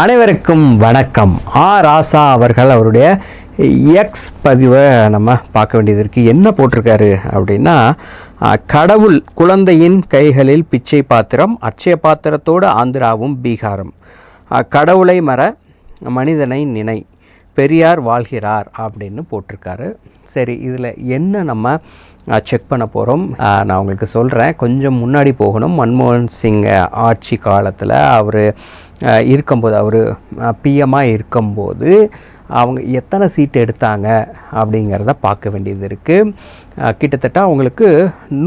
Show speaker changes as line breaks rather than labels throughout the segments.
அனைவருக்கும் வணக்கம். ஆ ராசா அவர்கள் அவருடைய எக்ஸ் பதிவை நம்ம பார்க்க வேண்டியது இருக்குது என்ன போட்டிருக்காரு அப்படின்னா கடவுள் குழந்தையின் கைகளில் பிச்சை பாத்திரம் அச்சய பாத்திரத்தோடு ஆந்திராவும் பீகாரும். கடவுளை மற மனிதனை நினை பெரியார் வாழ்கிறார் அப்படின்னு போட்டிருக்காரு. சரி இதில் என்ன நம்ம செக் பண்ண போகிறோம் நான் உங்களுக்கு சொல்கிறேன் கொஞ்சம் முன்னாடி போகணும். மன்மோகன் சிங் ஆட்சி காலத்தில் அவர் இருக்கும்போது அவர் பிஎம்மாக இருக்கும்போது அவங்க எத்தனை சீட் எடுத்தாங்க அப்படிங்கிறத பார்க்க வேண்டியது இருக்குது கிட்டத்தட்ட அவங்களுக்கு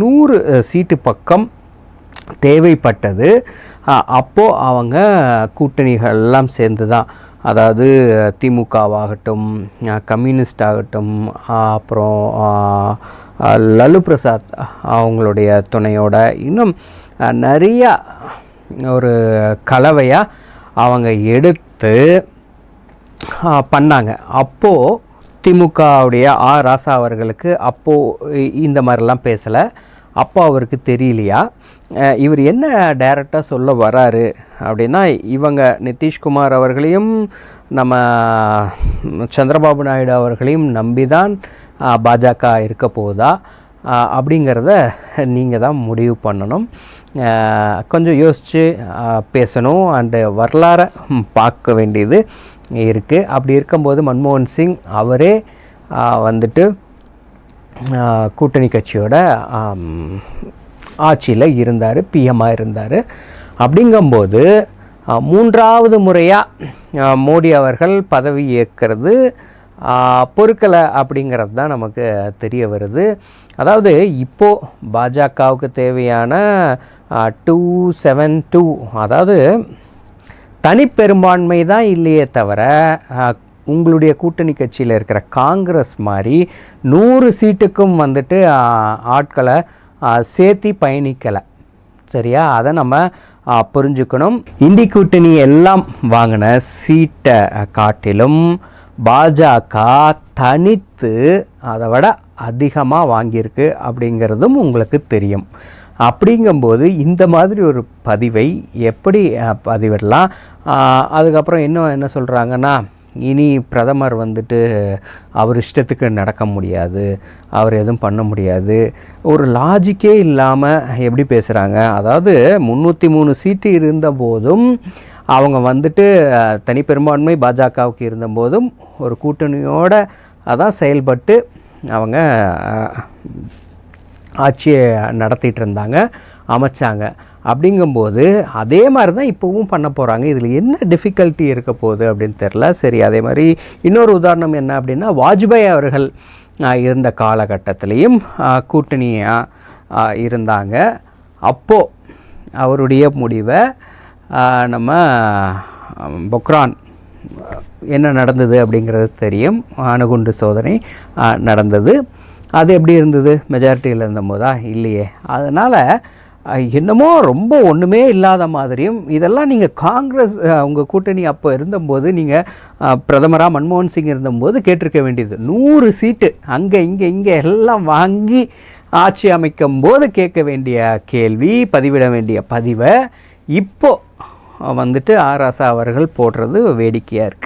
நூறு சீட்டு பக்கம் தேவைப்பட்டது. அப்போது அப்போ அவங்க கூட்டணிகள் எல்லாம் சேர்ந்து தான் அதாவது திமுகவாகட்டும் கம்யூனிஸ்ட் ஆகட்டும் அப்புறம் லலு பிரசாத் அவங்களுடைய துணையோட இன்னும் நிறையா ஒரு கலவையாக அவங்க எடுத்து பண்ணாங்க. அப்போது திமுகவுடைய ஆ ராசா அவர்களுக்கு அப்போது இந்த மாதிரிலாம் பேசலை. அப்போ அவருக்கு தெரியலையா? இவர் என்ன டைரெக்டாக சொல்ல வராரு? அப்படின்னா இவங்க நிதிஷ்குமார் அவர்களையும் நம்ம சந்திரபாபு நாயுடு அவர்களையும் நம்பி தான் பாஜக இருக்க போதா அப்படிங்கிறத நீங்கள் தான் முடிவு பண்ணணும். கொஞ்சம் யோசித்து பேசணும். அண்டு வரலாறை பார்க்க வேண்டியது இருக்குது அப்படி இருக்கும்போது மன்மோகன் சிங் அவரே வந்துட்டு கூட்டணி கட்சியோட ஆட்சியில் இருந்தார் பிஎம்மாக இருந்தார். அப்படிங்கும்போது மூன்றாவது முறையாக மோடி அவர்கள் பதவி ஏற்கிறது. பொறுக்கலை அப்படிங்கிறது தான் நமக்கு தெரிய வருது. அதாவது இப்போது பாஜகவுக்கு தேவையான டூ செவன் டூ அதாவது தனிப்பெரும்பான்மை தான் இல்லையே தவிர உங்களுடைய கூட்டணி கட்சியில் இருக்கிற காங்கிரஸ் மாதிரி நூறு சீட்டுக்கும் வந்துட்டு ஆட்களை சேர்த்தி பயணிக்கலை. சரியா? அதை நம்ம புரிஞ்சுக்கணும். இந்தி கூட்டணி எல்லாம் வாங்கின சீட்டை காட்டிலும் பாஜக தனித்து அதை விட அதிகமாக வாங்கியிருக்கு அப்படிங்கிறதும் உங்களுக்கு தெரியும். அப்படிங்கும்போது இந்த மாதிரி ஒரு பதிவை எப்படி பதிவிடலாம்? அதுக்கப்புறம் இன்னும் என்ன சொல்கிறாங்கன்னா இனி பிரதமர் வந்துட்டு அவர் இஷ்டத்துக்கு நடக்க முடியாது அவர் எதுவும் பண்ண முடியாது. ஒரு லாஜிக்கே இல்லாமல் எப்படி பேசுகிறாங்க அதாவது முந்நூற்றி மூணு சீட்டு இருந்த போதும் அவங்க வந்துட்டு தனிப்பெரும்பான்மை பாஜகவுக்கு இருந்தபோதும் ஒரு கூட்டணியோடு அதான் செயல்பட்டு அவங்க ஆட்சியை நடத்திட்டு இருந்தாங்க அமைச்சாங்க. அப்படிங்கும்போது அதே மாதிரி தான் இப்போவும் பண்ண போகிறாங்க இதில் என்ன டிஃபிகல்ட்டி இருக்க போகுது அப்படின்னு தெரில சரி அதே மாதிரி இன்னொரு உதாரணம் என்ன அப்படின்னா வாஜ்பாய் அவர்கள் இருந்த காலகட்டத்திலையும் கூட்டணியாக இருந்தாங்க. அப்போது அவருடைய முடிவை நம்ம பொக்ரான் என்ன நடந்தது அப்படிங்கிறது தெரியும். அணுகுண்டு சோதனை நடந்தது. அது எப்படி இருந்தது? மெஜாரிட்டியில் இருந்தபோதா? இல்லையே. அதனால் என்னமோ ரொம்ப ஒன்றுமே இல்லாத மாதிரியும் இதெல்லாம் நீங்கள் காங்கிரஸ் உங்கள் கூட்டணி அப்போ இருந்தபோது நீங்கள் பிரதமராக மன்மோகன் சிங் இருந்தபோது கேட்டிருக்க வேண்டியது. நூறு சீட்டு அங்கே இங்கே இங்கே எல்லாம் வாங்கி ஆட்சி அமைக்கும் போது கேட்க வேண்டிய கேள்வி பதிவிட வேண்டிய பதிவை இப்போது வந்துட்டு ஆராசா அவர்கள் போடுறது வேடிக்கையாக இருக்குது